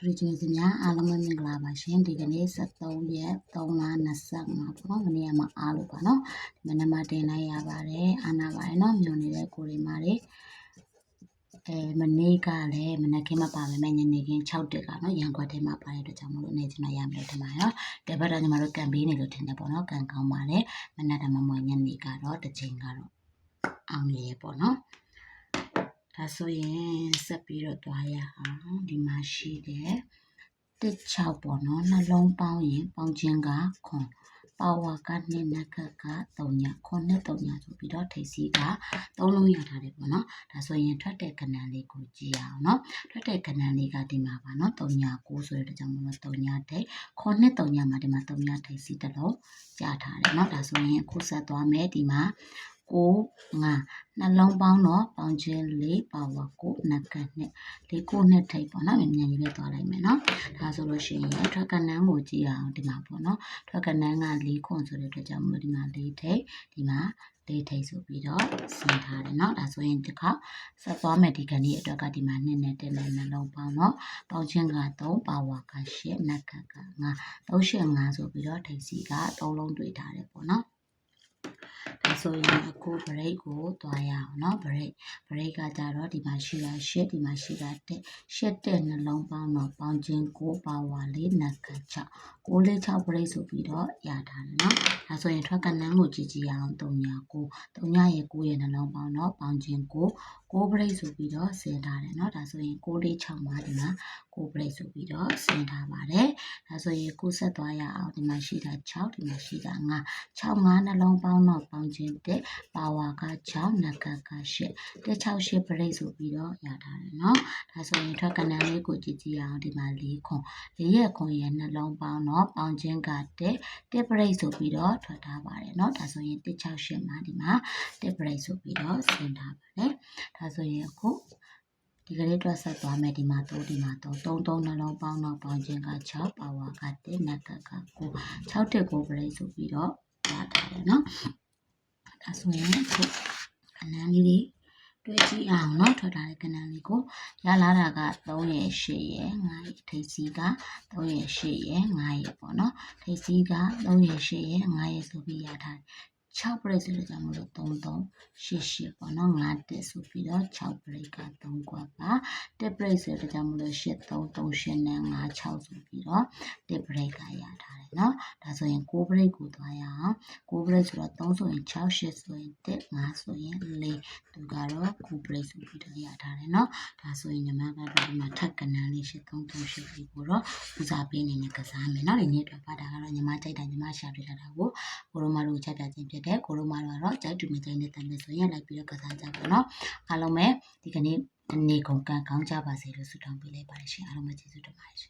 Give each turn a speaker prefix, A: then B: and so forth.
A: ထရီချင်းစများအားလုံးပဲမင်္ဂလာပါရှင်ဒီကနေ့73ရက်3လ25ပေါ့နော်မနေ့ကမှအားလို့ပါနော်ဒီမနေ့မှတင်လိုက်ရပါတယ်အာနာပါတယ်နော်မြုံနေတဲ့ကိုရီမာတွေအဲမနေ့ကလည်းမနေ့ကမှပါမယ်ညနေခင်း6တက်ကတော့ရန်ကွက်ထဲမှာပါတဲ့အတွက်ကြောင့်မလို့နေကျွန်တော်ရမယ်လို့ထင်ပါတယ်နော်တပတ်တော့ညီမတို့ကံပေးနေလို့ထင်တယ်ပေါ့နော်ကံကောင်းပါတယ်မနေ့ကမှမွေညနေကတော့တစ်ချိန်ကတော့အောင်နေရပေါ့နော် ဒါဆိုရင်ဆက်ပြီးတော့တွားရအောင်ဒီမှာရှိတယ်တစ်6ပေါ့နော်နှလုံးပေါင်းရင်ပေါင်းခြင်းကခွန်ပါဝါကနှစ်နက်ကက3ညခွန်နဲ့3ညဆိုပြီးတော့ထိပ်စီးက3လုံးရထားတယ်ပေါ့နော်ဒါဆိုရင်ထွက်တဲ့ကဏ္ဍလေးကိုကြည့်ရအောင်နော်ထွက်တဲ့ကဏ္ဍလေးကဒီမှာပါနော်3ည9ဆိုတဲ့ကြောင့်မလို့3ညထိပ်ခွန်နဲ့3ညမှာဒီမှာ3ညထိပ်စီးတစ်လုံးကြားထားတယ်နော်ဒါဆိုရင်အခုဆက်သွားမယ်ဒီမှာ 9 5နှလုံးပေါင်းတော့ပေါင်းခြင်း၄ပါဝါ9နက်ကနဲ့၄9နဲ့ထိပ်ပေါ့နော်မြန်မြန်လေးပဲသွားလိုက်မယ်နော်ဒါဆိုလို့ရှိရင်ထွက်ကနန်းကိုကြည့်အောင်ဒီမှာပေါ့နော်ထွက်ကနန်းက၄ခွန်ဆိုတဲ့အတွက်ကြောင့်မလို့ဒီမှာ၄ထိပ်ဒီမှာလေးထိပ်ဆိုပြီးတော့ဆင်ထားတယ်เนาะဒါဆိုရင်ဒီခေါက်ဆက်သွားမယ်ဒီကနေ့အတွက်ကဒီမှာနှစ်နဲ့တက်နဲ့နှလုံးပေါင်းတော့ပေါင်းချင်းက3ပါဝါက8နက်ကက9 3 8 5ဆိုပြီးတော့ထိပ်စီက3လုံးတွေ့ထားတယ်ပေါ့နော်ဒါ ဆိုရင်အခု break ကိုသွားရအောင်เนาะ break break ကကြတော့ဒီမှာရှိတာရှစ်ဒီမှာရှိတာတက်ရှစ်တက်နှလုံးပေါင်းတော့ပေါင်းချင်း9ပါဝါလေးနက်က6 6လေး6 break ဆိုပြီးတော့ရထားတယ်เนาะဒါဆိုရင်ထွက်ကနန်းကိုကြည့်ကြည့်အောင်3ညာ9 3ညာရဲ့9ရဲ့နှလုံးပေါင်းတော့ပေါင်းချင်း9 9 break ဆိုပြီးတော့ဆင်ထားတယ်เนาะဒါဆိုရင်6လေး6မှာဒီမှာ9 break ဆိုပြီးတော့ဆင်ထားပါတယ်ဒါဆိုရင်ကိုဆက်သွားရအောင်ဒီမှာရှိတာ6ဒီမှာရှိတာ9 6 5နှလုံးပေါင်းတော့ပေါင်း ချင်းတက်ပါဝါက6နက်ကက8တက်6 8 break ဆိုပြီးတော့ရထားတယ်เนาะဒါဆိုရင်ထွက်ကနန်းလေးကိုကြည့်ကြည့်အောင်ဒီမှာ4ခွန်4ရဲ့ခွန်ရဲ့နှလုံးပေါင်းတော့ပေါင်းချင်းကတက်တက် break ဆိုပြီးတော့ထွက်ထားပါတယ်เนาะဒါဆိုရင်တက်6 8မှာဒီမှာတက် break ဆိုပြီးတော့ဆင်ထားပါတယ်ဒါဆိုရင်အခုဒီကလေးတော့ဆက်သွားမယ်ဒီမှာ3ဒီမှာ3 3 3နှလုံးပေါင်းတော့ပေါင်းခြင်းက6ပါဝါက1နက်ကက9 6တက်ကို break ဆိုပြီးတော့ရထားတယ်เนาะ ဒါဆိုရင်အခုခဏလေးတွေတွေ့ကြည့်အောင်เนาะထွက်ထားတဲ့ကဏ္ဍလေးကိုရလာတာက3ရဲ့8ရဲ့9ရဲ့ထိပ်စီးက3ရဲ့8ရဲ့9ရဲ့ပေါ့เนาะထိပ်စီးက3ရဲ့8ရဲ့9ရဲ့ဆိုပြီးရထားတယ်6 break ဆိုလို့ကြောင့်မလို့3 3 8 8ပေါ့နော်5တက်ဆိုပြီးတော့6 break က3ကွာပါတက် break ဆိုတော့ကြောင့်မလို့8 3 3 8နဲ့5 6ဆိုပြီးတော့တက် break ကရထားတယ် နော်ဒါဆိုရင်6 break ကိုသွားရအောင်6 break ဆိုတော့3ဆိုရင်6 8ဆိုရင်တက်5ဆိုရင်4သူကတော့9 break ဆိုပြီးတော့ရထားတယ်နော်ဒါဆိုရင်ညီမကတော့ဒီမှာထပ်ကနန်းလေး8 3 3 8ပြီးကိုတော့ဦးစားပေးနေနဲ့ကစားမယ်နော်ဒီနေ့အတွက်ပါတာကတော့ညီမကြိုက်တာညီမရှာပြထားတာကိုကိုရိုမာတို့ချက်ပြခြင်းဖြစ်တယ်ကိုရိုမာတို့ကတော့ကြိုက်တူမကြိုက်နဲ့တမ်းမယ်ဆိုရင်လိုက်ပြီးတော့ကစားကြပါနော်အားလုံးပဲဒီကနေ့အနေကုန်ကံကောင်းကြပါစေလို့ဆုတောင်းပေးလိုက်ပါတယ်ရှင်အားလုံးပဲကျေးဇူးတင်ပါတယ်ရှင်